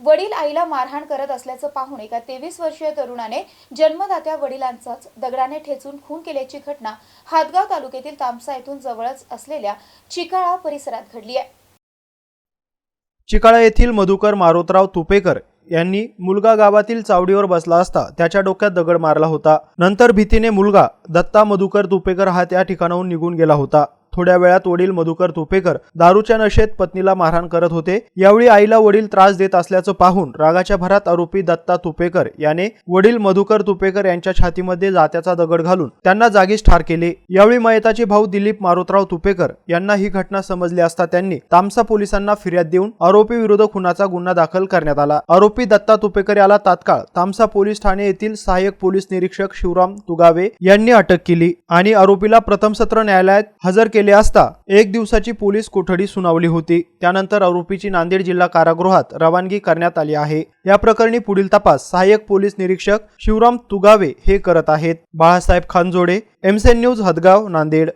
वडील आईला मारहाण करत असल्याचं पाहून एका तेवीस वर्षीय तरुणाने जन्मदात्या वडिलांचाच दगडाने ठेचून खून केल्याची घटना हातगाव तालुक्यातील तामसा येथून जवळच असलेल्या चिकाळा परिसरात घडली आहे. चिकाळा येथील मधुकर मारोतराव तुपेकर यांनी मुलगा गावातील चावडीवर बसला असता त्याच्या डोक्यात दगड मारला होता. नंतर भीतीने मुलगा दत्ता मधुकर तुपेकर हा त्या ठिकाणाहून निघून गेला होता. थोड्या वेळात वडील मधुकर तुपेकर दारूच्या नशेत पत्नीला मारहाण करत होते. यावेळी आईला वडील त्रास देत असल्याचं पाहून रागाच्या भरात आरोपी दत्ता तुपेकर याने वडील मधुकर तुपेकर यांच्या छातीमध्ये जात्याचा दगड घालून त्यांना जागीच ठार केले. यावेळी मयताचे भाऊ दिलीप मारुतराव तुपेकर यांना ही घटना समजली असता त्यांनी तामसा पोलिसांना फिर्याद देऊन आरोपी विरुद्ध खुनाचा गुन्हा दाखल करण्यात आला. आरोपी दत्ता तुपेकर याला तात्काळ तामसा पोलीस ठाणे येथील सहाय्यक पोलीस निरीक्षक शिवराम तुगावे यांनी अटक केली आणि आरोपीला प्रथम सत्र न्यायालयात हजर केले असता एक दिवसाची पोलीस कोठडी सुनावली होती. त्यानंतर आरोपीची नांदेड जिल्हा कारागृहात रवानगी करण्यात आली आहे. या प्रकरणी पुढील तपास सहाय्यक पोलीस निरीक्षक शिवराम तुगावे हे करत आहेत. बाळासाहेब खानजोडे एमसेन न्यूज हदगाव नांदेड.